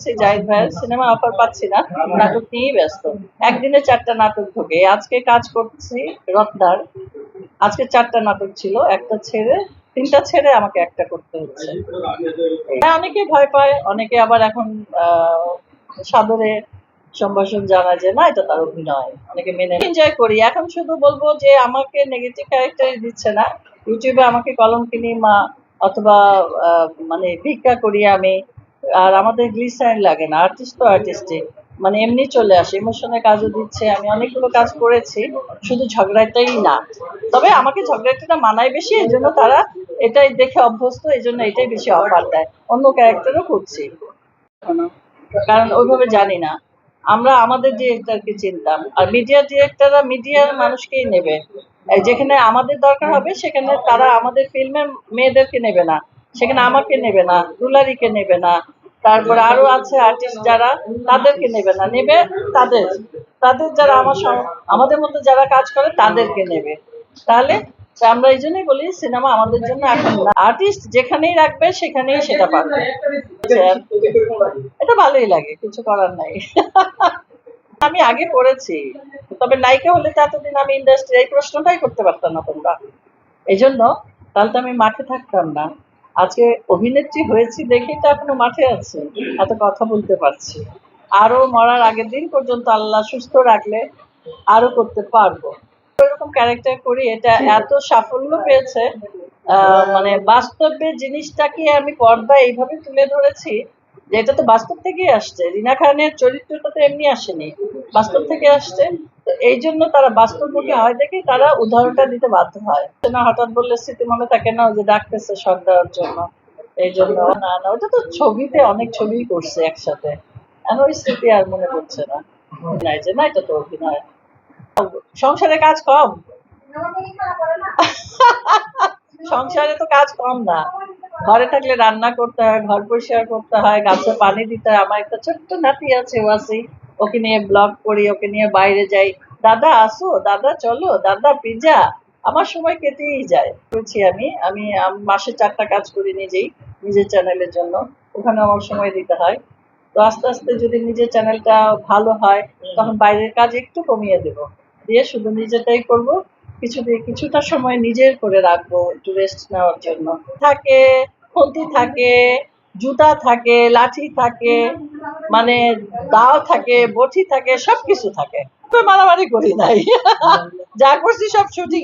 করছি জাহিদ ভাইয়ের cinema offer পাচ্ছি না। নাটক নিয়েই ব্যস্ত। একদিনে চারটা নাটক ঢোকে। আজকে কাজ করছি রত্নার। আজকে চারটা নাটক ছিল। একটা ছেড়ে, তিনটা ছেড়ে আমাকে একটা করতে হচ্ছে। হ্যাঁ অনেকে ভয় পায়, অনেকে আবার এখন সাদরে সম্ভাষণ জানা যে, না, এটা তার অভিনয়। অনেকে মেনে এনজয় করি। এখন শুধু বলব যে, আমাকে নেগেটিভ ক্যারেক্টার দিচ্ছে না। ইউটিউবে আমাকে কলম কিনি, মা, অথবা মানে ভিক্ষা করি আমি। আর আমাদের গ্লিসাইন লাগে না আর্টিস্ট তো আর্টিস্টই মানে এমনি চলে আসে ইমোশনের কাজও দিচ্ছে, আমি অনেকগুলো কাজ করেছি, শুধু ঝগড়াটাই না। তবে আমাকে ঝগড়াটা মানায় বেশি এই জন্য তারা এটাই দেখে অভ্যস্ত এই জন্য এটাই বেশি অফার দেয়। অন্য ক্যারেক্টারও করছি কারণ ওইভাবে জানি না। আমরা আমাদের ডিরেক্টরকে চিনতাম। আর মিডিয়া ডিরেক্টররা মিডিয়ার মানুষকেই নেবে। যেখানে আমাদের দরকার হবে, সেখানে তারা আমাদের ফিল্মের মেয়েদেরকে নেবে না। সেখানে আমাকে নেবে না, দুলারিকে নেবে না। তারপরে আরও আছে আর্টিস্ট যারা, তাদেরকে নেবে না। নেবে তাদের। তাদের যারা আমার আমাদের মধ্যে যারা কাজ করে, তাদেরকে নেবে। তাহলে আমরা এই জন্যই বলি, সিনেমা আমাদের জন্য এখন আর্টিস্ট যেখানেই রাখবে, সেখানেই সেটা পাবে। এটা ভালোই লাগে, কিছু করার নাই। আমি আগে পড়েছি, তবে নায়িকা হলে তো এতদিন আমি ইন্ডাস্ট্রি এই প্রশ্নটাই করতে পারতাম না তোমরা। এই জন্য তাহলে তো আমি মাঠে থাকতাম না। আজকে অভিনেত্রী হয়েছি দেখেই তো এখনও মাঠে আছে। এত কথা বলতে পারছি। আরও মরার আগের দিন পর্যন্ত আল্লাহ সুস্থ রাখলে আরও করতে পারব। এরকম ক্যারেক্টার করি, এটা এত সাফল্য পেয়েছে মানে বাস্তবে জিনিসটাকে আমি পর্দায় এইভাবে তুলে ধরেছি যে এটা তো বাস্তব থেকেই আসছে। রিনা খানের চরিত্রটা তো এমনি আসেনি। বাস্তব থেকে আসছে। এই জন্য তারা বাস্তবমুখী হয় দেখেই তারা উদাহরণটা দিতে বাধ্য হয়। না, হঠাৎ বললে স্মৃতি মনে থাকে না যে ডাকতেছে শট দেওয়ার জন্য। এই জন্য না না, ওটা তো ছবিতে অনেক ছবি করছে একসাথে। ওই স্মৃতি আর মনে পড়ছে না। নাই যে, না, এটা তো অভিনয়। সংসারে কাজ কম। সংসারে তো কাজ কম না। ঘরে থাকলে রান্না করতে হয়, ঘর পরিষ্কার করতে হয়, গাছে পানি দিতে হয়। আমার একটা ছোট্ট নাতি আছে ওয়াসি। ওকে নিয়ে ব্লগ করি, ওকে নিয়ে বাইরে যাই। দাদা আসো দাদা চলো দাদা পিজা। আমার সময় কেটেই যায় করছি আমি। আমি মাসে চারটা কাজ করি নিজেই নিজের চ্যানেলের জন্য। ওখানে আমার সময় দিতে হয়। তো আস্তে আস্তে যদি নিজের চ্যানেলটা ভালো হয় তখন বাইরের কাজ একটু কমিয়ে দেব। দিয়ে শুধু নিজেটাই করব। কিছু দিয়ে কিছুটা সময় নিজের করে রাখব একটু রেস্ট নেওয়ার জন্য। থাকে খুন্তি থাকে জুতা থাকে লাঠি থাকে। মানে দাও থাকে বটি থাকে সবকিছু থাকে। মারামারি করি নাই। যা করছি সব শুটিং